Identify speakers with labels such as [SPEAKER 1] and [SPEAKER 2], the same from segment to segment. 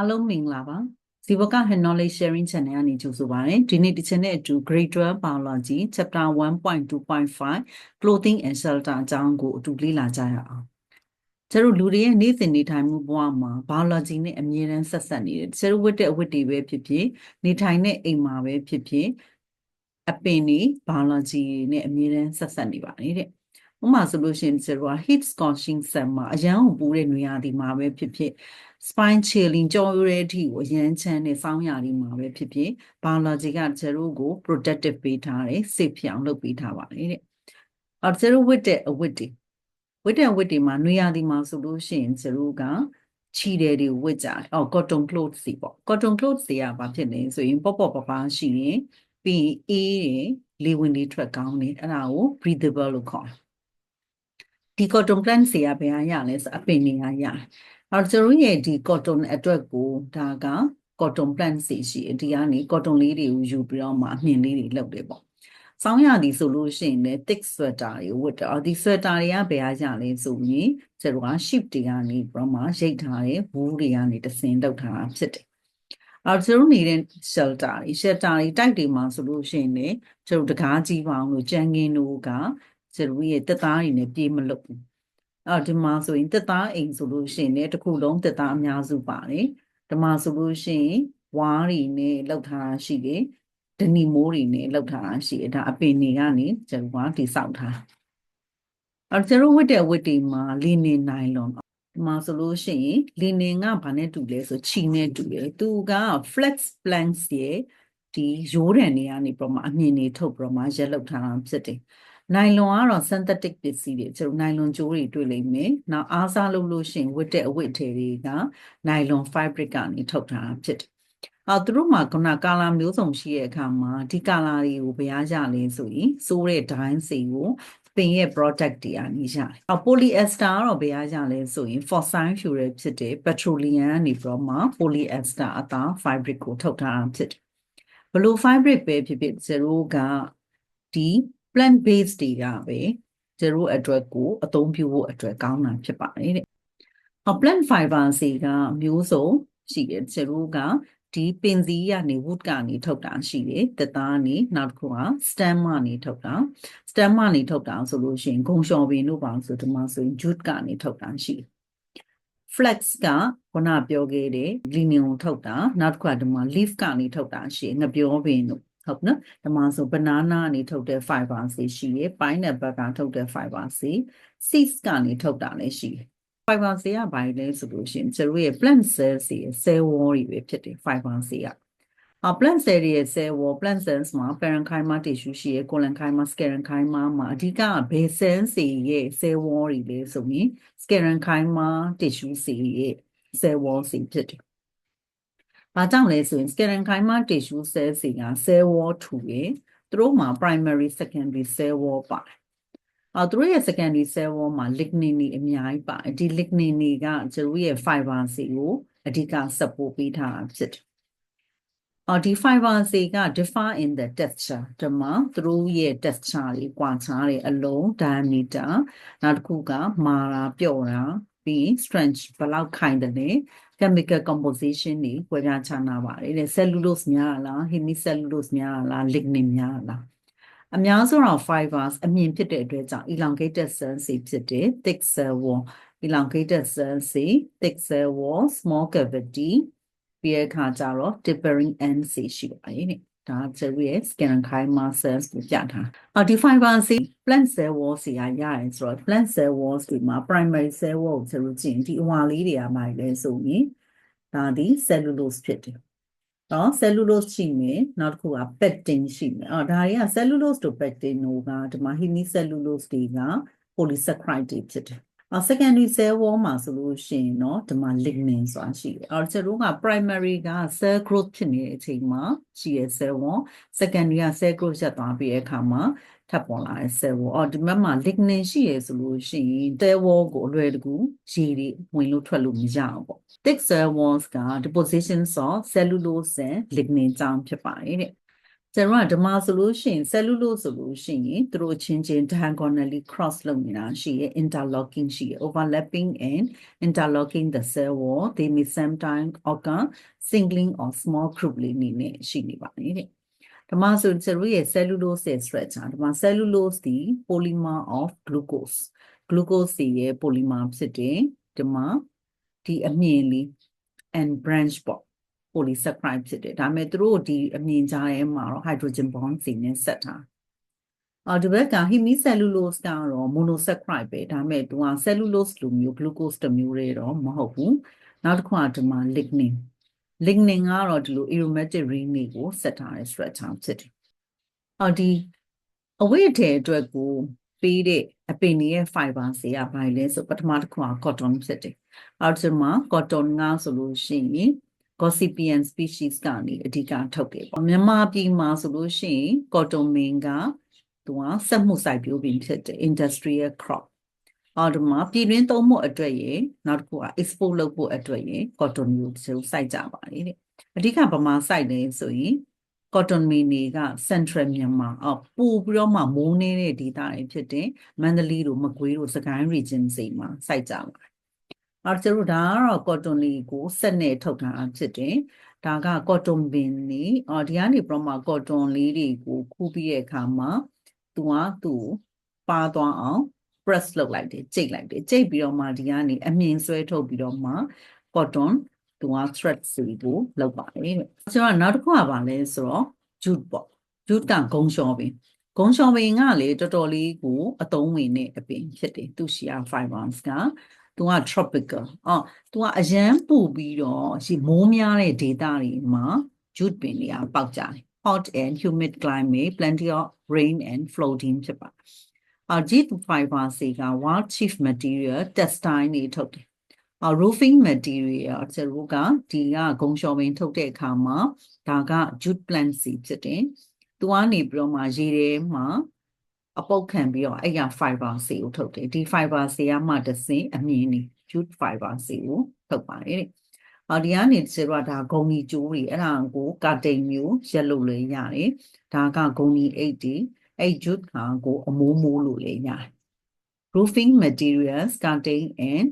[SPEAKER 1] အားလုံးမင်္ဂလာပါဇီဝက Hand Knowledge Sharing Channel ကနေကြိုဆိုပါရစေဒီနေ့ဒီချက်နဲ့အတူ Grade 12 Biology Chapter 1.2.5 Clothing and Shelter အကြောင်းကိုအတူလေ့လာကြရအောင်ကျတို့လူတွေရဲ့နေ့စဉ်နေထိုင်မှုဘဝမှာ biology နဲ့အမြဲတမ်းဆက်ဆက်နေတယ်ကျတို့ဝတ်တဲ့အဝတ်တွေပဲဖြစ်ဖြစ်နေထိုင်တဲ့အိမ်မှာပဲဖြစ်ဖြစ်အပင်တွေ biology နဲ့အမြဲတမ်းဆက်ဆက်နေပါတယ်တဲ့ ဥပမာဆိုလို့ရှိရင်ကျတို့က heat scorching sun မှာအရန်ကိုပူတဲ့နေရာဒီမှာပဲဖြစ်ဖြစ် spine chilling ကြောရဲအထိကိုအရန်ချမ်းတဲ့စောင်းရာဒီမှာပဲဖြစ်ဖြစ် biology ကကျတို့ကို protective ပေးထားတယ် safe ဖြစ်အောင်လုပ်ပေးထားပါတယ်တဲ့အော်ကျတို့ဝတ်တဲ့အဝတ်တွေဝတ်တဲ့အဝတ်တွေမှာနွေရာသီမှာဆိုလို့ရှိရင်ကျတို့ကချီတယ်တွေဝတ်ကြတယ်အော် cotton clothes တွေပေါ့ cotton clothes တွေကဘာဖြစ်လဲဆိုရင်ပေါ့ပေါ့ပပရှိရင်ပြီးအေးတယ်လေဝင်တွေထွက်ကောင်းတယ်အဲ့ဒါကို breathable လို့ခေါ်တယ် ဒီ cotton plant တွေကဘယ်ဟာရလဲဆိုအပင်တွေကရတယ်အဲ့တော့ကျွန်တော်ရဲ့ဒီ cotton အတွက်ကိုဒါက cotton plant စီရှိဒီကနေ cotton လေးတွေကိုယူပြီးတော့မှအမြင်လေးတွေလုပ်တယ်ပေါ့ဆောင်းရသည်ဆိုလို့ရှိရင်လည်း thick sweater တွေဝတ်တယ်အော်ဒီ sweater တွေကဘယ်ဟာကြလဲဆိုရင်ကျွန်တော်က sheep တွေကနေပြီးတော့မှရိတ်ထားတဲ့ wool တွေကနေတစင်လုပ်ထားတာဖြစ်တယ်အော်ကျွန်တော်နေတဲ့ shelter တွေ shelter တွေတိုက်တွေမှာဆိုလို့ရှိရင်လည်းကျွန်တော်တကားကြီးပေါင်းလို့ကြံကင်းတို့က ကျွန်တော်ရဲ့တက်သားတွေနဲ့ပြေးမလုပ်ဘူးအော်ဒီမှာဆိုရင်တက်သားအိမ်ဆိုလို့ရှိရင်လည်းတစ်ခုလုံးတက်သားအများစုပါတယ်ဒီမှာဆိုလို့ရှိရင်ဝါးတွေနဲ့လောက်ထားတာရှိတယ်ဒနီမိုးတွေနဲ့လောက်ထားတာရှိတယ်ဒါအပင်တွေကနေကျွန်တော်ကတိဆောက်ထားအော်ကျွန်တော်ဝတ်တဲ့ဝတ်တွေမှာလီနင်နိုင်လွန်ဒီမှာဆိုလို့ရှိရင်လီနင်ကဘာနဲ့တူလဲဆိုချီနဲ့တူတယ်သူက flex planks ရဲ့ဒီရိုးတံတွေကနေပြမအမြင်တွေထုတ်ပြမရက်လောက်ထားတာဖြစ်တယ် နိုင်လွန်ကတော့ synthetic ပစ္စည်းတွေကျွန်တော်နိုင်လွန်ကြိုးတွေတွေ့လိမ့်မယ်။နောက်အားစားလုပ်လို့ရှိရင်ဝတ်တဲ့အဝတ်ထည်တွေကနိုင်လွန် fabric ကနေထုတ်ထားတာဖြစ်တယ်။အော်သူတို့မှာခုနကာလာမျိုးစုံရှိတဲ့အခါမှာဒီကာလာတွေကိုဘယ်အားကြလဲဆိုရင်စိုးတဲ့ dye စီကိုပင်ရဲ့ product တွေအနေရတယ်။အော် polyester ကတော့ဘယ်အားကြလဲဆိုရင် fossil fuel ဖြစ်တဲ့ petroleum ကနေပြီးတော့မှ polyester အသား fabric ကိုထုတ်ထားတာဖြစ်တယ်။ဘလို့ fabric ပဲဖြစ်ဖြစ်ဇီရိုကဒီ plant based တွေကပဲကျတို့အတွက်ကိုအသုံးပြုဖို့အတွက်ကောင်းတာဖြစ်ပါတယ်တဲ့။ဟော plant fiber တွေကမျိုးစုံရှိတယ်ကျတို့ကဒီပင်စည်းကနေ wood ကနေထုတ်တာရှိတယ်။တက်သားနေနောက်တစ်ခုက stem ကနေထုတ်တာ stem ကနေထုတ်တာဆိုလို့ရှိရင်ဂုံလျှော်ပင်တို့ပါဆိုဒီမှာဆိုရင် jute ကနေထုတ်တာရှိတယ်။ flex ကခုနပြောခဲ့တဲ့ linen ကိုထုတ်တာနောက်တစ်ခုကဒီမှာ leaf ကနေထုတ်တာရှိတယ်ငပြောပင်တို့ ဟုတ်နော်ဒီမှာဆို banana ကနေထုတ်တဲ့ fiber စီရှိရယ် pineapple ကထုတ်တဲ့ fiber စီ seeds ကနေထုတ်တာလည်းရှိတယ် fiber စီကဘာလဲဆိုလို့ရှိရင်ကျတို့ရဲ့ plant cell စီရဲ့ cell wall တွေပဲဖြစ်တယ် fiber စီကအာ plant cell ရဲ့ cell wall plant cells မှာ parenchyma tissue ရှိရယ် collenchyma sclerenchyma မှာအဓိကဘယ် cell စီရဲ့ cell wall တွေလဲဆိုရင် sclerenchyma tissue စီရဲ့ cell wall စီဖြစ်တယ်။ ဘာကြောင့်လဲဆိုရင် sclerenchyma tissue cell တွေက cell wall ထူတယ်။သူတို့မှာ primary secondary cell wall ပါတယ်။အော်သူတို့ရဲ့ secondary cell wall မှာ lignin တွေအများကြီးပါတယ်။ဒီ lignin တွေကကျတို့ရဲ့ fiber စီကိုအဓိက support ပေးထားတာဖြစ်တယ်။အော်ဒီ fiber စီက differ in the texture ဒီမှာသူတို့ရဲ့ texture တွေကွာခြားတယ်အလုံး diameter နောက်တစ်ခုကမာတာပျော့တာ ပြီး strength ဘယ်လောက်ခိုင်တယ်လဲ chemical composition တွေဝယ်ပြခြားနာပါတယ်တဲ့ cellulose များလား hemicellulose များလား lignin များလားအများဆုံးတော့ fibers အမြင်ဖြစ်တဲ့အတွက်ကြောင့် elongated cells တွေဖြစ်တဲ့ thick cell wall elongated cells တွေ thick cell wall small cavity ပြီးတဲ့အခါကျတော့ tapering end တွေရှိပါတယ်တဲ့ ဒါကျရရဲ့ sclerenchyma cells ကိုပြထား။အော်ဒီ fiber စီ plant cell wall စီကရရင်ဆိုတော့ plant cell walls တွေမှာ primary cell wall ကိုကျလို့ကျင်ဒီအဝါလေးတွေကမှလည်းဆိုရင်ဒါဒီ cellulose ဖြစ်တယ်။နော် cellulose ရှိမယ်နောက်တစ်ခုက pectin ရှိမယ်။အော်ဒါတွေက cellulose တို့ pectin တို့ကဒီမှာ hemicellulose တွေက polysaccharide တွေဖြစ်တယ်။အော် secondary cell wall မှာဆိုလို့ရှိရင်เนาะဒီမှာ lignin ဆိုတာရှိတယ်။အော်ကျွန်တော်က primary က cell growth ဖြစ်နေတဲ့အချိန်မှာရှိတဲ့ cell wall secondary က cell growth ရပ်သွားပြီးတဲ့အခါမှာထပ်ပေါ်လာတဲ့ cell wall အော်ဒီဘက်မှာ lignin ရှိရဆိုလို့ရှိရင် cell wall ကိုအလွယ်တကူရေတွေဝင်လို့ထွက်လို့မရအောင်ပေါ့ thick cell walls က depositions of cellulose and lignin ကြောင့်ဖြစ်ပါတယ်တဲ့ ကျွန်တော်ကဓမ္မဆိုလို့ရှိရင် cellulose ဆိုလို့ရှိရင်သူတို့ချင်းချင်း diagonally cross လုပ်နေတာရှိရယ် interlocking ရှိရယ် overlapping and interlocking the cell wall they may sometimes occur singling or small group လေးနေနဲ့ရှိနေပါတယ်တဲ့ဓမ္မဆိုကျွန်တော်ရဲ့ cellulose ရဲ့ structure ဓမ္မ cellulose ဒီ polymer of glucose glucose ရဲ့ polymer ဖြစ်တယ်ဓမ္မဒီအမြင်လေး and branch ပေါ့ polysaccharide ဖြစ်တယ်ဒါပေမဲ့သူတို့ဒီအမြင်ကြားထဲမှာတော့ hydrogen bond စီနဲ့ဆက်ထားအော်ဒီဘက်က hemicellulose ကတော့ monosaccharide ပဲဒါပေမဲ့သူက cellulose လိုမျိုး glucose တစ်မျိုးတွေတော့မဟုတ်ဘူးနောက်တစ်ခုကဒီမှာ lignin lignin ကတော့ဒီလို aromatic ring တွေကိုဆက်ထားတဲ့ structure ဖြစ်တယ်အော်ဒီအဝိအထည်အတွက်ကိုပေးတဲ့အပင်တွေရဲ့ fiber တွေကဘာလဲဆိုပထမတစ်ခုက cotton ဖြစ်တယ်အော်ဒီမှာ cotton ကဆိုလို့ရှိရင် Gossypian species ကနေအဓိကထုတ်တယ်ပေါ့မြန်မာပြည်မှာဆိုလို့ရှိရင် cotton bean ကသူကစက်မှုစိုက်ပျိုးပင်ဖြစ်တယ် industrial crop အော်ဒီမှာပြည်တွင်းသုံးဖို့အတွက်ရယ်နောက်တစ်ခုက export လုပ်ဖို့အတွက်ရယ် cotton မျိုးသူစိုက်ကြပါတယ်တဲ့အဓိကဗမာစိုက်တယ်ဆိုရင် cotton bean တွေက central မြန်မာအော်ပို့ပြီးတော့မှမိုးနေတဲ့ဒေသတွေဖြစ်တယ်မန္တလေးတို့မကွေးတို့စကိုင်း region စိမှာစိုက်ကြပါ တယ်အော်ကျတို့ဒါကတော့ cotton လေးကိုဆက်နဲ့ထုတ်ထားတာဖြစ်တယ်ဒါက cotton bean လေးအော်ဒီကနေပြမ cotton လေးတွေကိုခူးပြီးတဲ့အခါမှာသူကသူ့ပါသွားအောင် press လုပ်လိုက်တယ်ကြိတ်လိုက်တယ်ကြိတ်ပြီးတော့မှဒီကနေအမြင်ဆွဲထုတ်ပြီးတော့မှ cotton သူက thread စီကိုလောက်ပါတယ်တဲ့ကျွန်တော်နောက်တစ်ခုကပါလဲဆိုတော့ jute ပေါ့ jute ကဂုံလျှော်ပင်ဂုံလျှော်ပင်ကလေတော်တော်လေးကိုအသုံးဝင်တဲ့အပင်ဖြစ်တယ်သူရှိယာ fibers က သူက tropical အော်သူကအရန်ပူပြီးတော့ရှိမိုးများတဲ့ဒေသတွေမှာ jute ပင်တွေကပေါက်ကြတယ် hot and humid climate plenty of rain and flooding ဖြစ်ပါအာ jute fiber စီက wild chief material textile တွေထုတ်တယ်အာ roofing material ကျတို့ကဒီကဂုံလျှော်ပင်ထုတ်တဲ့အခါမှာဒါက jute plant စီဖြစ်တယ်သူကနေပြီးတော့မှရေထဲမှာ အပုတ်ခံပြီးတော့အဲ့ရ fiber စီကိုထုတ်တယ်ဒီ fiber စီကမှတစ်စင်းအမြင်နေ jute fiber စီကိုထုတ်ပါတယ်တဲ့အော်ဒီကနေကျတော့ဒါဂုံကြီးကျိုးတွေအဲ့ဒါကိုကာတိန်မျိုးရက်လို့လည်းရတယ်ဒါကဂုံကြီးအိတ်တွေအဲ့ jute ကကိုအမိုးမိုးလို့လည်းရတယ် roofing materials contain and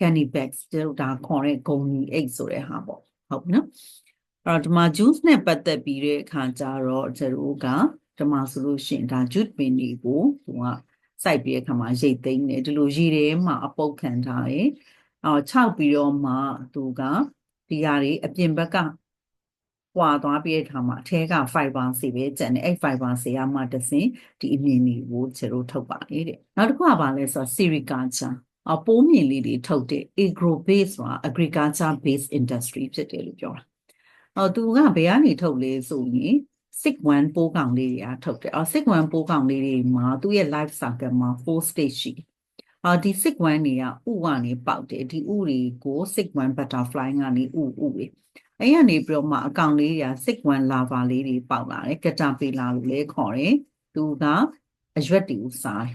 [SPEAKER 1] candy bags တို့ဒါခေါ်တဲ့ဂုံကြီးအိတ်ဆိုတဲ့ဟာပေါ့ဟုတ်ပြီနော်အဲ့တော့ဒီမှာ juice နဲ့ပတ်သက်ပြီးတဲ့အခါကျတော့ကျတို့က ဒီမှာဆိုလို့ရှိရင်ဒါ jute ပင်တွေကိုသူကစိုက်ပြီးတဲ့အခါမှာရိတ်သိမ်းတယ်ဒီလိုရေထဲမှာအပုတ်ခံထားတယ်အော်ခြောက်ပြီးတော့မှသူကဒီဟာတွေအပြင်ဘက်ကပွာသွားပြီးတဲ့အခါမှာအထဲက fiber စီပဲကျန်တယ်အဲ့ fiber စီကမှတစင်ဒီအမြင်တွေကိုကျတို့ထုတ်ပါလေတဲ့နောက်တစ်ခုကဘာလဲဆိုတော့ sericulture အပိုးမြင်လေးတွေထုတ်တဲ့ agro base ဆိုတာ agriculture based industry ဖြစ်တယ်လို့ပြောတာအော်သူကဘယ်ကနေထုတ်လဲဆိုရင် sick one ပိုးကောင်လေးတွေကထုတ်တယ်အော် sick one ပိုးကောင်လေးတွေမှာသူ့ရဲ့ life cycle မှာ4 stage ရှိတယ်အော်ဒီ sick one တွေကဥကနေပေါက်တယ်ဒီဥတွေကို sick one butterfly ကနေဥဥပဲအဲ့ရနေပြီးတော့မှအကောင်လေးတွေက sick one larva လေးတွေပေါက်လာတယ် caterpillar လို့လည်းခေါ်တယ်သူကအရွက်တွေကိုစားတယ်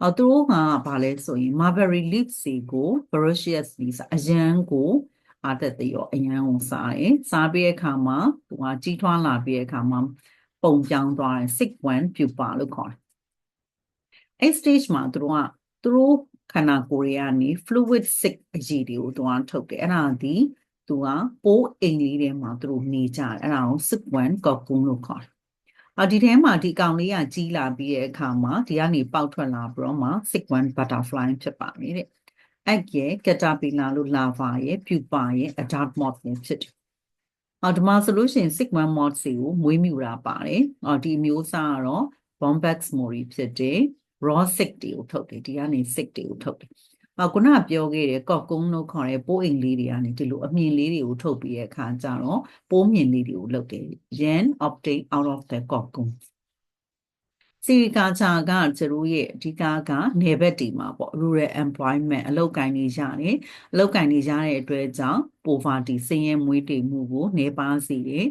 [SPEAKER 1] အော်သူတို့ကဘာလဲဆိုရင် mulberry leaves ကို voracious leaves အရန်ကို အားတက်သေးရောအရန်ကိုစားတယ်စားပြီးတဲ့အခါမှာသူကကြီးထွားလာပြီးတဲ့အခါမှာပုံပြောင်းသွားတယ် sick one pupa လို့ခေါ်တယ်အဲ့ stage မှာသူတို့ကသူတို့ခန္ဓာကိုယ်တွေကနေ fluid sick အရည်တွေကိုသူကထုတ်တယ်အဲ့ဒါဒီသူကပိုးအိမ်လေးထဲမှာသူတို့နေကြတယ်အဲ့ဒါကို sick one cocoon လို့ခေါ်တယ်အဒီထဲမှာဒီကောင်လေးကကြီးလာပြီးတဲ့အခါမှာဒီကနေပေါက်ထွက်လာပြီးတော့မှ sick one butterfly ဖြစ်ပါမယ်တဲ့ egg ရဲ့ caterpillar လို့ larva ရဲ့ pupa ရဲ့ adult moth ရဲ့ဖြစ်တယ်။အော်ဒီမှာဆိုလို့ရှိရင် sigma moth စီကိုမွေးမြူတာပါတယ်။အော်ဒီမျိုးစားကတော့ bombax mori ဖြစ်တယ်။ raw sick တွေကိုထုတ်တယ်ဒီကနေ sick တွေကိုထုတ်တယ်။အော်ခုနပြောခဲ့တဲ့ကော့ကုန်းလို့ခေါ်တဲ့ပိုးအိမ်လေးတွေကနေဒီလိုအမြင်လေးတွေကိုထုတ်ပြီးတဲ့အခါကျတော့ပိုးမြင်လေးတွေကိုလုပ်တယ်။ yan obtain out of the cocoon စီရီကာချာကကျတို့ရဲ့အဓိကကနေဘက်တီမှာပေါ့ rural employment အလုပ်ကိုင်နေရတယ်အလုပ်ကိုင်နေရတဲ့အတွက်ကြောင့် poverty ဆင်းရဲမွေးတေမှုကိုနေပါစေတယ်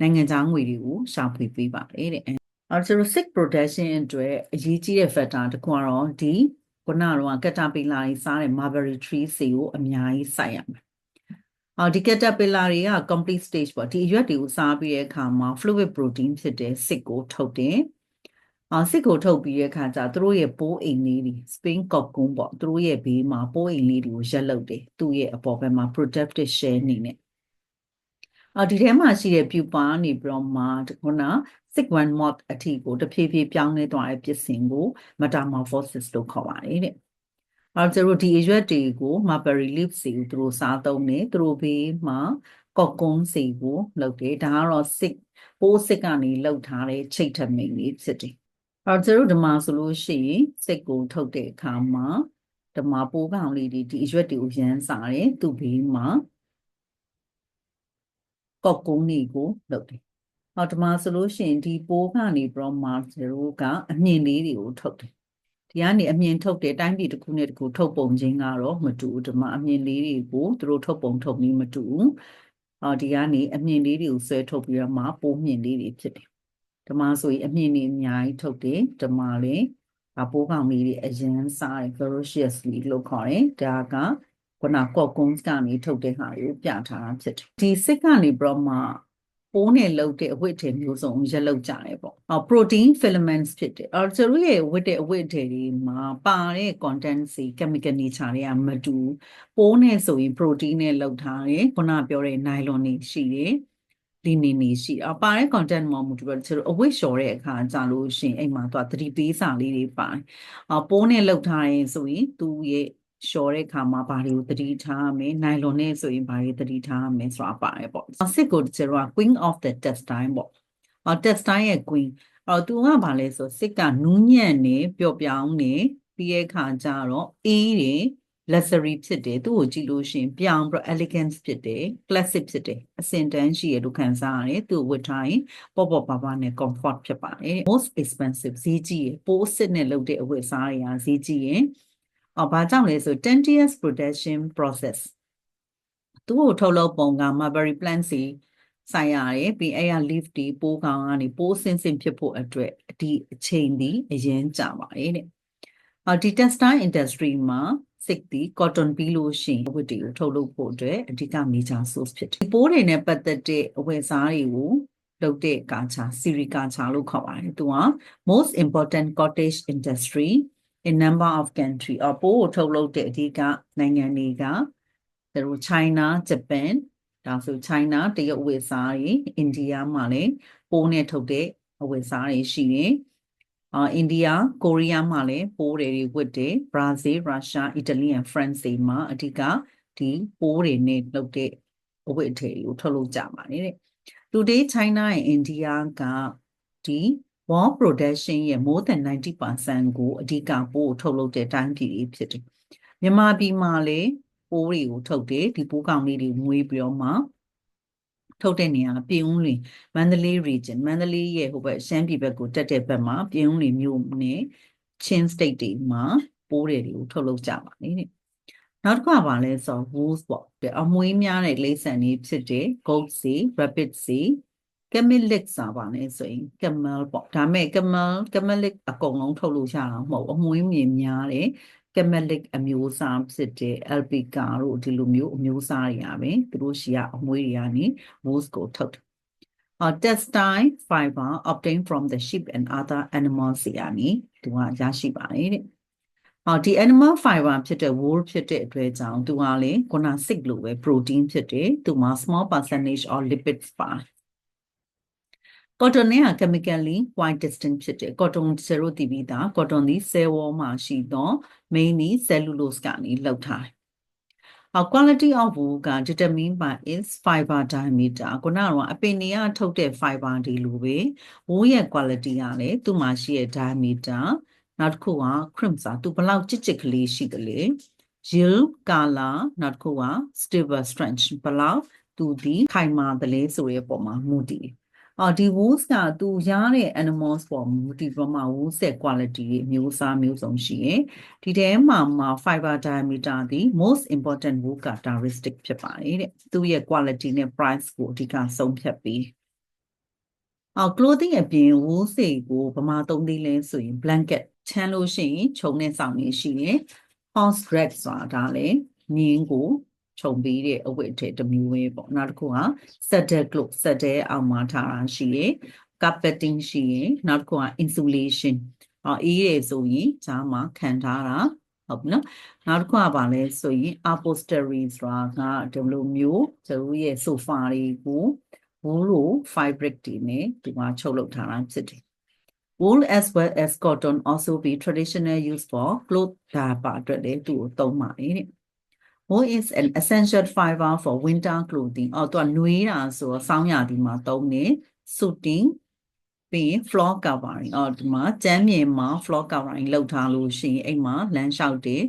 [SPEAKER 1] နိုင်ငံခြားငွေတွေကိုရှာဖွေပေးပါတယ်တဲ့အဲကျတို့ sick production အတွက်အရေးကြီးတဲ့ factor တစ်ခုကတော့ဒီခုနကတော့ကတာပီလာကြီးစားတဲ့ mulberry tree စီကိုအများကြီးစိုက်ရမယ်အော်ဒီ caterpillar တွေက complete stage ပေါ့ဒီအရွက်တွေကိုစားပြီးတဲ့အခါမှာ fluid protein ဖြစ်တဲ့စစ်ကိုထုတ်တယ် အာစစ်ကိုထုတ်ပြီးတဲ့အခါကျသူတို့ရဲ့ပိုးအိမ်လေးတွေ spin cocoon ပေါ့သူတို့ရဲ့ဘေးမှာပိုးအိမ်လေးတွေကိုရက်လုတ်တယ်သူ့ရဲ့အပေါ်ဘက်မှာ protective shell အနေနဲ့အော်ဒီထဲမှာရှိတဲ့ pupa နေပြီးတော့မှခုန sick one moth အထိကိုတဖြည်းဖြည်းပြောင်းလဲသွားတဲ့ဖြစ်စဉ်ကို metamorphosis လို့ခေါ်ပါတယ်တဲ့။အဲကျတော့ဒီအရွက်တွေကို mulberry leaf စီကိုသူတို့စားသုံးတယ်။သူတို့ဘေးမှာ cocoon စီကိုလုပ်တယ်။ဒါကတော့ sick ပိုးစစ်ကနေလောက်ထားတဲ့ချိတ်ထမိန်လေးဖြစ်တယ်။ အဲကျတော့ဒီမှာဆိုလို့ရှိရင်စစ်ကိုထုတ်တဲ့အခါမှာဒီမှာပိုးကောင်လေးတွေဒီအရွက်တွေကိုရမ်းစားတယ်။သူ့ဘေးမှာကော့ကုန်းတွေကိုလုပ်တယ်။ဟောဒီမှာဆိုလို့ရှိရင်ဒီပိုးကနေပြီးတော့မှဇီရိုကအမြင်လေးတွေကိုထုတ်တယ်။ဒီကနေအမြင်ထုတ်တယ်တိုင်းပြည်တစ်ခုနဲ့တစ်ခုထုတ်ပုံချင်းကတော့မတူဘူးဒီမှာအမြင်လေးတွေကိုသူတို့ထုတ်ပုံထုတ်ပြီးမတူဘူး။ဟောဒီကနေအမြင်လေးတွေကိုဆွဲထုတ်ပြီးတော့မှပိုးမြင်လေးတွေဖြစ်တယ်။ ဒီမှာဆိုရင်အမြင်တွေအများကြီးထုတ်တယ်ဒီမှာလေအပိုးကောင်လေးတွေအရင်စားတယ် ferociously လို့ခေါ်တယ်ဒါကခုနကော့ကွန်စ်ကနေထုတ်တဲ့ဟာကိုပြထားတာဖြစ်တယ်ဒီစစ်ကနေပြီးတော့မှပိုးနဲ့လှုပ်တဲ့အဝတ်အထည်မျိုးစုံရက်လောက်ကြတယ်ပေါ့။အော် protein filaments ဖြစ်တယ်။အော်ကျတို့ရဲ့ဝတ်တဲ့အဝတ်အထည်တွေမှာပါတဲ့ content စီ chemical nature တွေကမတူ။ပိုးနဲ့ဆိုရင် protein နဲ့လှုပ်ထားတယ်။ခုနပြောတဲ့ nylon တွေရှိတယ်။ လီနီနီရှိအပါတဲ့ content မှာမူတူတော့ကျတို့အဝတ်လျှော်တဲ့အခါကြာလို့ရှိရင်အိမ်မှာသူကသတိပေးစာလေးတွေပါတယ်။အော်ပိုးနဲ့လှုပ်ထားရင်ဆိုရင်သူ့ရဲ့လျှော်တဲ့ခါမှာဘာတွေကိုသတိထားရမလဲနိုင်လွန်နဲ့ဆိုရင်ဘာတွေသတိထားရမလဲဆိုတာပါတယ်ပေါ့စစ်ကိုကျတော့ queen of the testine ပေါ့အော် testine ရဲ့ queen အော်သူကဘာလဲဆိုစစ်ကနူးညံ့နေပျော့ပြောင်းနေပြီးရဲ့ခါကျတော့အေးတယ် luxury ဖြစ်တယ်သူ့ကိုကြည့်လို့ရှိရင်ပြောင်းပြီး elegance ဖြစ်တယ် classic ဖြစ်တယ်အစင်တန်းရှိရလို့ခံစားရတယ်သူ့ဝတ်ထားရင်ပေါ့ပေါ့ပါပါနဲ့ comfort ဖြစ်ပါတယ် most expensive ဈေးကြီးရပိုးစစ်နဲ့လုပ်တဲ့အဝတ်အစားတွေကဈေးကြီးရင်အော်ဘာကြောင့်လဲဆို tedious production process သူ့ကိုထုတ်လုပ်ပုံက mulberry plant စီဆိုင်ရတယ်ပြီးအဲ့ရ leaf ဒီပိုးကောင်ကနေပိုးစင်စင်ဖြစ်ဖို့အတွက်ဒီအချိန်ဒီအရင်ကြာပါတယ်တဲ့အော် ဒီ textile industry မှာစစ်တီ cotton ပြီးလို့ရှိရင်ဝတ်တွေကိုထုတ်လုပ်ဖို့အတွက်အဓိက major source ဖြစ်တယ်ပိုးတွေနဲ့ပတ်သက်တဲ့အဝယ်စားတွေကိုလုပ်တဲ့ကာချာ sericulture လို့ခေါ်ပါတယ်သူက most important cottage industry in number of country အပိုးကိုထုတ်လုပ်တဲ့အဓိကနိုင်ငံတွေကသူတို့ China Japan ဒါဆို China တရုတ်ဝယ်စားတွေအိန္ဒိယမှာလည်းပိုးနဲ့ထုတ်တဲ့အဝယ်စားတွေရှိတယ် အာအိန္ဒိယကိုရီးယားမှာလည်းပိုးတွေဝတ်တယ်ဘရာဇီးရုရှားအီတလီနဲ့ဖရန့်စ်မှာအဓိကဒီပိုးတွေနဲ့လုပ်တဲ့အဝတ်အထည်ကိုထုတ်လုပ်ကြပါတယ်တဲ့ Today China and India ကဒီ wall production ရဲ့ more than 90%ကိုအဓိကပိုးထုတ်လုပ်တဲ့တိုင်းပြည်တွေဖြစ်တယ်။မြန်မာပြည်မှာလည်းပိုးတွေကိုထုတ်တယ်ဒီပိုးကောင်လေးတွေမွေးပြီးတော့မှ ထုတ်တဲ့နေရာပြင်ဦးလွင်မန္တလေး region မန္တလေးရဲ့ဟိုဘက်ရှမ်းပြည်ဘက်ကိုတက်တဲ့ဘက်မှာပြင်ဦးလွင်မြို့နဲ့ချင်း state တွေမှာပိုးတွေကိုထုတ်လုပ်ကြပါလေတဲ့နောက်တစ်ခါပါလဲဆို wolves ပေါ့အမွေးများတဲ့လိမ့်ဆန်တွေဖြစ်တဲ့ goat စီ rabbit စီ camelic စာပါနဲ့ဆိုရင် camel ပေါ့ဒါမဲ့ camel camelic အကုန်လုံးထုတ်လို့ရတာမဟုတ်အမွှေးမြင်များတယ် camelic အမျိုးအစားဖြစ်တဲ့ alpaca တို့ဒီလိုမျိုးအမျိုးအစားတွေရပဲသူတို့ရှိရအမွှေးတွေကနေ wool ကိုထုတ်တယ် uh, textile fiber obtained from the sheep and other animals တွေကနေသူကရရှိပါတယ်တဲ့အော်ဒီ animal fiber ဖြစ်တဲ့ wool ဖြစ်တဲ့အတွက်ကြောင့်သူကလေခုန sick လို့ပဲ protein ဖြစ်တယ်သူမှာ small percentage of lipids ပါ cotton နဲ့ chemically quite distinct ဖြစ်တယ် cotton ဆယ်တို့တည်ပြီးသား cotton ဒီ cell wall မှာရှိသော mainly cellulose ကနေလောက်ထားတယ် Our quality of wool က determined by its fiber diameter ခုနကတော့အပင်တွေကထုတ်တဲ့ fiber ဒီလိုပဲ wool ရဲ့ quality ကလည်းသူ့မှာရှိတဲ့ diameter နောက်တစ်ခုက crimson သူဘလောက်ကြစ်ကြစ်ကလေးရှိတယ်လေ yield color နောက်တစ်ခုက stable strength ဘလောက်သူဒီခိုင်မာတယ်လေဆိုတဲ့ပုံမှာမူတည်တယ် အော်ဒီ wolves ကသူရတဲ့ animals ပေါ်မူတည်ပြီးမှ wolves ရဲ့ quality တွေမျိုးစားမျိုးစုံရှိရယ်ဒီထဲမှာမှာ fiber diameter ဒီ most important wool characteristic ဖြစ်ပါတယ်တဲ့သူရဲ့ quality နဲ့ price ကိုအဓိကဆုံးဖြတ်ပြီးအော် clothing အပြင် wool စိတ်ကိုဗမာသုံးသေးလဲဆိုရင် blanket ချမ်းလို့ရှိရင်ခြုံတဲ့ဆောင်နေရှိရယ် horse dress ဆိုတာဒါလည်းမြင်းကို ခြုံပေးတဲ့အဝတ်အထည်တစ်မျိုးပဲပေါ့နောက်တစ်ခုက saddle cloth saddle အောက်မှာထားတာရှိရယ် carpeting ရှိရယ်နောက်တစ်ခုက insulation အော်အေးရယ်ဆိုရင်ဈာမှာခံထားတာဟုတ်ပြီနော်နောက်တစ်ခုကပါလဲဆိုရင် upholstery ဆိုတာကဒီလိုမျိုးကျွန်တော်ရဲ့ sofa တွေကို wool လို fabric တွေနဲ့ဒီမှာချုပ်လုပ်ထားတာဖြစ်တယ် wool as well as cotton also be traditional use for cloth ဒါပါအတွက်လည်းသူ့ကိုသုံးပါတယ်တဲ့ wool is an essential fiber for winter clothing အော်သူကနွေးတာဆိုတော့စောင်းရာဒီမှာသုံးတယ် suiting ပြီးရင် floor covering အော်ဒီမှာကျမ်းမြေမှာ floor covering လောက်ထားလို့ရှိရင်အိမ်မှာလမ်းလျှောက်တယ်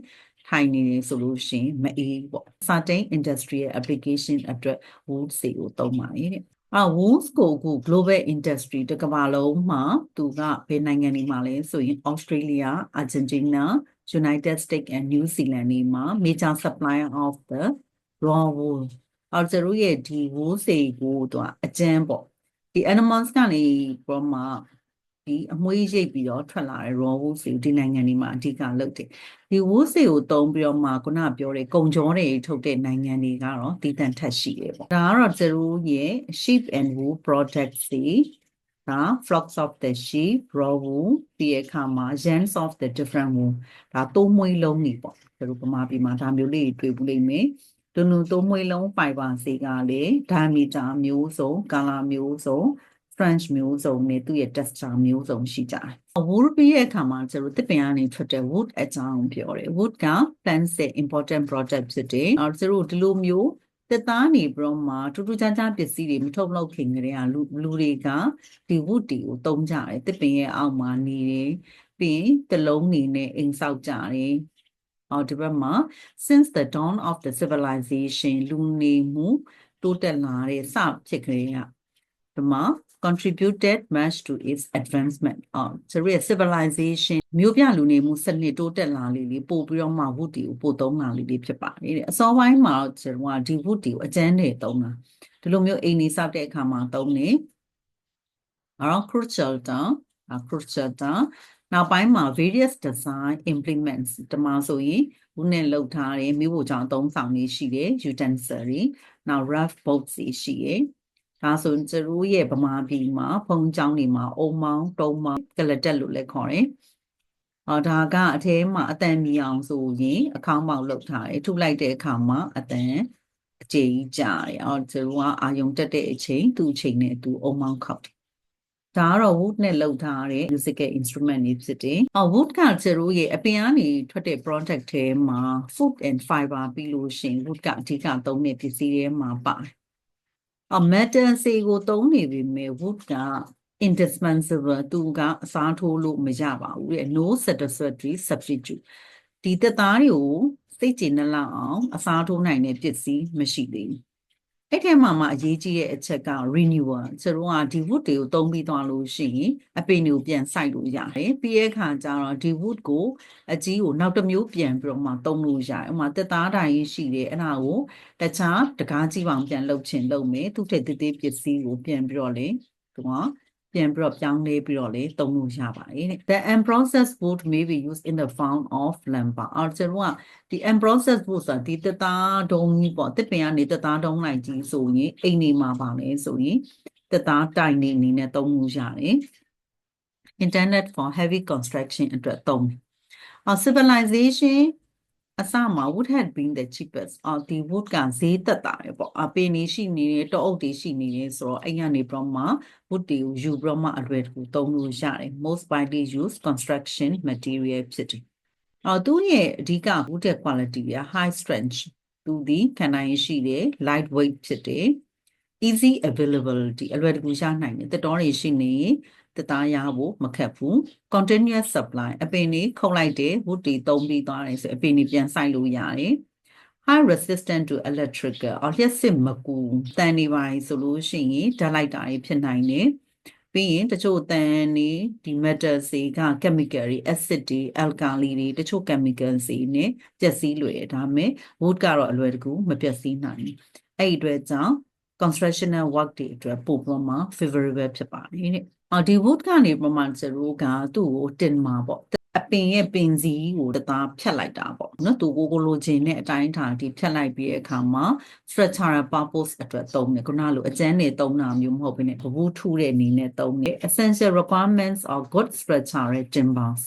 [SPEAKER 1] ထိုင်နေတယ်ဆိုလို့ရှိရင်မအေးပေါ့ certain industrial application အတွက် wool စီကိုသုံးပါတယ်တဲ့အာ wool ကိုအခု global industry တစ်ကမ္ဘာလုံးမှာသူကဘယ်နိုင်ငံတွေမှာလဲဆိုရင် Australia, Argentina, United States and New Zealand တွေမှာ major supplier of the raw wool အော်ကျတို့ရဲ့ဒီ wool စီကိုသူကအကျန်းပေါ့ဒီ animals ကနေပြီးမှဒီအမွှေးရိပ်ပြီးတော့ထွက်လာတဲ့ raw wool စီကိုဒီနိုင်ငံတွေမှာအဓိကလုပ်တယ်ဒီ wool စီကိုသုံးပြီးတော့မှခုနပြောတဲ့ကုံကြောတွေထုတ်တဲ့နိုင်ငံတွေကတော့တည်တံ့ထက်ရှိတယ်ပေါ့ဒါကတော့ကျတို့ရဲ့ sheep and wool products တွေ ဒါ flocks of the sheep raw wool ပြီးရခါမှာ yarns of the different wool ဒါသုံးမွေးလုံးတွေပေါ့ကျတို့ပမာပြီးမှာဒါမျိုးလေးတွေတွေ့ဘူးလိမ့်မယ်ဒုနုသုံးမွေးလုံး fiber စီကလေဒါမီတာမျိုးစုံ color မျိုးစုံ French မျိုးစုံနဲ့သူ့ရဲ့ texture မျိုးစုံရှိကြတယ်။ wood ပြီးရဲ့အခါမှာကျတော့တစ်ပင်ကနေထွက်တဲ့ wood အကြောင်းပြောတယ်။ wood က plants ရဲ့ important product ဖြစ်တယ်။အဲကျတော့ဒီလိုမျိုး တက်သားနေပြီးတော့မှထူးထူးခြားခြားပစ္စည်းတွေမထုတ်မလုပ်ခင်ကတည်းကလူလူတွေကဒီ wood တွေကိုသုံးကြတယ်။တစ်ပင်ရဲ့အောက်မှာနေတယ်။ပြီးရင်တလုံးနေနဲ့အိမ်ဆောက်ကြတယ်။အော်ဒီဘက်မှာ since the dawn of the civilization လူနေမှုတိုးတက်လာတဲ့စဖြစ်ကြတဲ့ဒီမှာ contributed much to its advancement အော်ဆိုရ civilization မြို့ပြလူနေမှုစနစ်တိုးတက်လာလေလေပို့ပြီးတော့မှဝုတီကိုပို့သုံးလာလေလေဖြစ်ပါတယ်တဲ့အစောပိုင်းမှာကျွန်တော်ကဒီဝုတီကိုအကျန်းနဲ့သုံးတာဒီလိုမျိုးအိမ်နေဆောက်တဲ့အခါမှာသုံးနေအော် crucialta crucialta နောက်ပိုင်းမှာ various design implements ဒီမှာဆိုရင်ဦးနဲ့လောက်ထားတဲ့မြို့ပေါ်ကြောင်အသုံးဆောင်တွေရှိတယ် utensil တွေနောက် rough boats တွေရှိတယ် ဒါဆိုကျတို့ရဲ့ဗမာပြည်မှာဖုံကျောင်းတွေမှာအုံမောင်းတုံမောင်းကလတက်လို့လည်းခေါ်တယ်။အော်ဒါကအထဲမှာအတန်မြအောင်ဆိုရင်အခေါင်းပေါက်လောက်ထားတယ်။ထုတ်လိုက်တဲ့အခါမှာအတန်အကျေကြီးကြာတယ်။အော်ကျတို့ကအာယုံတက်တဲ့အချိန်သူ့အချိန်နဲ့သူအုံမောင်းခောက်တယ်။ဒါကတော့ wood နဲ့လုပ်ထားတဲ့ musical instrument တွေဖြစ်တယ်။အော် wood ကကျတို့ရဲ့အပင်ကနေထွက်တဲ့ product ထဲမှာ food and fiber ပြီးလို့ရှိရင် wood ကအဓိကသုံးတဲ့ပစ္စည်းတွေမှာပါတယ် အ metal စေကိုသုံးနေပြီမဲ့ wood က indispensable သူကအစားထိုးလို့မရပါဘူးတဲ့ no satisfactory substitute ဒီတက်သားတွေကိုစိတ်ကြည်နှလောက်အောင်အစားထိုးနိုင်တဲ့ပစ္စည်းမရှိသေးဘူး အဲ့ထဲမှာမှအရေးကြီးတဲ့အချက်က renewal ဆိုတော့ကဒီ wood တွေကိုသုံးပြီးသွားလို့ရှိရင်အပင်တွေကိုပြန်စိုက်လို့ရတယ်ပြီးရဲ့အခါကျတော့ဒီ wood ကိုအကြီးကိုနောက်တစ်မျိုးပြန်ပြီးတော့မှသုံးလို့ရတယ်ဥပမာတက်သားတိုင်းရှိတယ်အဲ့ဒါကိုတခြားတကားကြီးပေါင်ပြန်လုပ်ချင်လုပ်မယ်သူ့ထက်သေးသေးပစ္စည်းကိုပြန်ပြီးတော့လေသူက ပြန်ပြီးတော့ပြောင်းလဲပြီးတော့လေသုံးလို့ရပါတယ်တဲ့ The unprocessed wood may be used in the form of lumber အော်ကျွန်တော်ကဒီ unprocessed wood ဆိုတာဒီတသားတုံးကြီးပေါ့တစ်ပင်ကနေတသားတုံးလိုက်ကြီးဆိုရင်အိမ်နေမှာပါလဲဆိုရင်တသားတိုင်နေအနေနဲ့သုံးလို့ရတယ် internet for heavy construction အတွက်သုံးတယ်အော် civilization အစမှာ wood had been the cheapest အော်ဒီ wood ကဈေးသက်တာပဲပေါ့အပင်နေရှိနေတယ်တောအုပ်တွေရှိနေတယ်ဆိုတော့အဲ့ကနေပြီးတော့မှ wood တွေကိုယူပြီးတော့မှအလွယ်တကူသုံးလို့ရတယ် most widely used construction material ဖြစ်တယ်အော်သူရဲ့အဓိက wood ရဲ့ quality က high strength သူဒီခံနိုင်ရရှိတယ် light weight ဖြစ်တယ် easy availability အလွယ်တကူရနိုင်တယ်တက်တော်တွေရှိနေ တသားရဖို့မခက်ဘူး continuous supply အပင်တွေခုတ်လိုက်တယ်ဝတ်တီသုံးပြီးသွားတယ်ဆိုအပင်တွေပြန်ဆိုင်လို့ရတယ် high resistant to electrical အော်လျှက်စစ်မကူတန်နေပါဆိုလို့ရှိရင်ဓာတ်လိုက်တာတွေဖြစ်နိုင်တယ်ပြီးရင်တချို့တန်နေဒီ metal စီက chemical တွေ acid တွေ alkali တွေတချို့ chemical စီနဲ့ပျက်စီးလွယ်ဒါပေမဲ့ wood ကတော့အလွယ်တကူမပျက်စီးနိုင်ဘူးအဲ့ဒီအတွက်ကြောင့် constructional work တွေအတွက်ပို့ပြီးမှ favorable ဖြစ်ပါတယ်တဲ့ အော်ဒီ wood ကနေပမာကျတို့ကသူ့ကိုတင်မှာပေါ့အပင်ရဲ့ပင်စီကိုတသားဖြတ်လိုက်တာပေါ့နော်သူကိုကိုလိုချင်တဲ့အတိုင်းအတာဒီဖြတ်လိုက်ပြီးတဲ့အခါမှာ structural purpose အတွက်သုံးတယ်ခုနလိုအကျန်းနေသုံးတာမျိုးမဟုတ်ဘဲနဲ့ပပူးထုတဲ့အနေနဲ့သုံးတယ် essential requirements of good structural timbers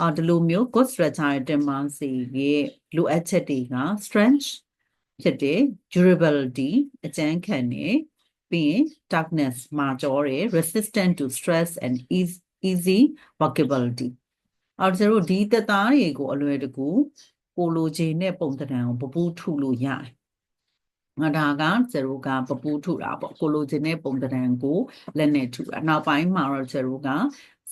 [SPEAKER 1] အော်ဒီလိုမျိုး good structural timbers ရဲ့လိုအပ်ချက်တွေက strength ဖြစ်တဲ့ durability အကျန်းခံနေ ပြီးရင် toughness မာကျော်တယ် resistant to stress and easy easy workability အော်ကျတို့ဒီသက်သားတွေကိုအလွယ်တကူကိုလိုချင်တဲ့ပုံသဏ္ဍာန်ကိုပပူးထုလို့ရတယ်ငါဒါကကျတို့ကပပူးထုတာပေါ့ကိုလိုချင်တဲ့ပုံသဏ္ဍာန်ကိုလက်နဲ့ထုတာနောက်ပိုင်းမှာတော့ကျတို့က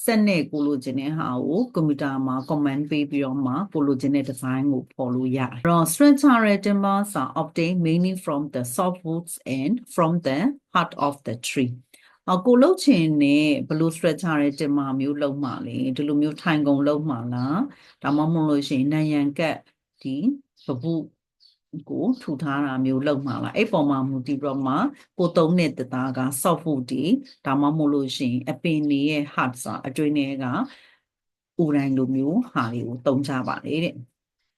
[SPEAKER 1] စက်နဲ့ကိုလိုချင်တဲ့ဟာကိုကွန်ပျူတာမှာ command ပေးပြီးတော့မှကိုလိုချင်တဲ့ design ကိုပေါ်လို့ရတယ်အဲ့တော့ structural timbers are obtained mainly from the softwoods and from the heart of the tree အကိုလုတ်ချင်နဲ့ဘလို့ structure ရဲ့တင်မာမျိုးလုံးမှာလေဒီလိုမျိုးထိုင်ကုန်လုံးမှာလားဒါမှမဟုတ်လို့ရှိရင်နံရံကက်ဒီပပု ကိုထူထားတာမျိုးလုံးမှာလားအဲ့ပေါ်မှာမူတည်ပြီးတော့မှကိုသုံးတဲ့တသားက soft food ဒီဒါမှမဟုတ်လို့ရှိရင်အပင်တွေရဲ့ hard စာအတွင်းတွေကဥတိုင်းလိုမျိုးဟာတွေကိုသုံးကြပါလေတဲ့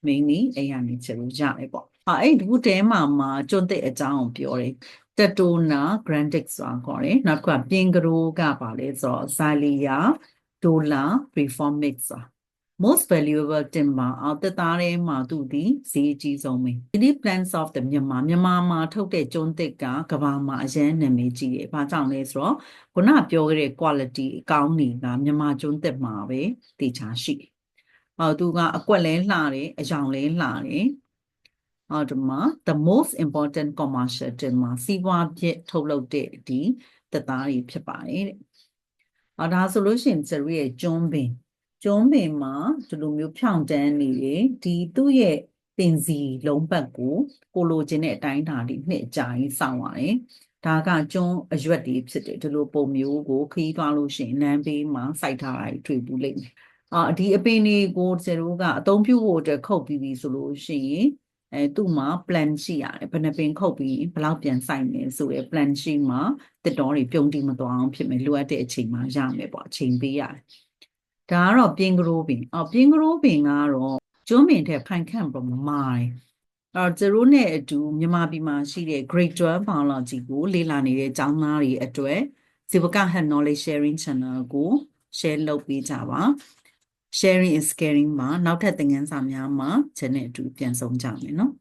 [SPEAKER 1] mainly အဲ့ရနေချလို့ရတယ်ပေါ့ဟာအဲ့ဒီတဲမှာမှာကျွန်းတဲ့အကြောင်းကိုပြောတယ်တက်တိုနာဂရန်ဒစ်ဆိုတာခေါ်တယ်နောက်ကပြင်ကရိုးကပါလဲဆိုတော့ဇာလီယာဒိုလာ reformix ဆိုတာ most valuable timber အောက်တက်သားထဲမှာသူဒီဈေးအကြီးဆုံးပဲ City plants of the မြန်မာမြန်မာမှာထုတ်တဲ့ကျွန်းသစ်ကကဘာမှာအရန်နာမည်ကြီးတယ်။ဘာကြောင့်လဲဆိုတော့ခုနပြောခဲ့တဲ့ quality အကောင်းတွေကမြန်မာကျွန်းသစ်မှာပဲတည်ချာရှိတယ်။အော်သူကအကွက်လဲလှတယ်အယောင်လဲလှတယ်။အော်ဒီမှာ the most important commercial timber စီးပွားဖြစ်ထုတ်လုပ်တဲ့ဒီတက်သားတွေဖြစ်ပါတယ်တဲ့။အော်ဒါဆိုလို့ရှိရင်ကျရီရဲ့ကျွန်းပင် ကျုံးပင်မှာဒီလိုမျိုးဖြောင့်တန်းနေတယ်ဒီသူ့ရဲ့ပင်စီလုံးပတ်ကိုကိုလိုချင်တဲ့အတိုင်းဓာတ်ဒီနှစ်အကြာကြီးစောင့်ရတယ်ဒါကကျွန်းအရွက်တွေဖြစ်တယ်ဒီလိုပုံမျိုးကိုခီးသွားလို့ရှိရင်နန်းပေးမှာစိုက်ထားတာတွေ့ဘူးလိမ့်မယ်အာဒီအပင်တွေကိုကျတို့ကအသုံးပြုဖို့အတွက်ခုတ်ပြီးပြီဆိုလို့ရှိရင်အဲသူ့မှာ plan ရှိရတယ်ဘယ်နှပင်ခုတ်ပြီးဘယ်လောက်ပြန်စိုက်မယ်ဆိုရယ် plan ရှိမှာတစ်တော်တွေပြုံးတိမသွားအောင်ဖြစ်မယ်လိုအပ်တဲ့အချိန်မှာရမယ်ပေါ့အချိန်ပေးရတယ် ဒါကတော့ပြင်းကရိုးပင်အော်ပြင်းကရိုးပင်ကတော့ကျွန်းပင်ထက်ဖိုင်ခန့်ပေါ်မှာမာတယ်အော်ကျတို့နဲ့အတူမြန်မာပြည်မှာရှိတဲ့ Grade 12 Biology ကိုလေ့လာနေတဲ့ကျောင်းသားတွေအတွက်ဇီဝက Head Knowledge Sharing Channel ကို share လုပ်ပေးကြပါ sharing is caring မှာနောက်ထပ်သင်ခန်းစာများမှာ channel အတူပြန်ဆောင်ကြမယ်နော်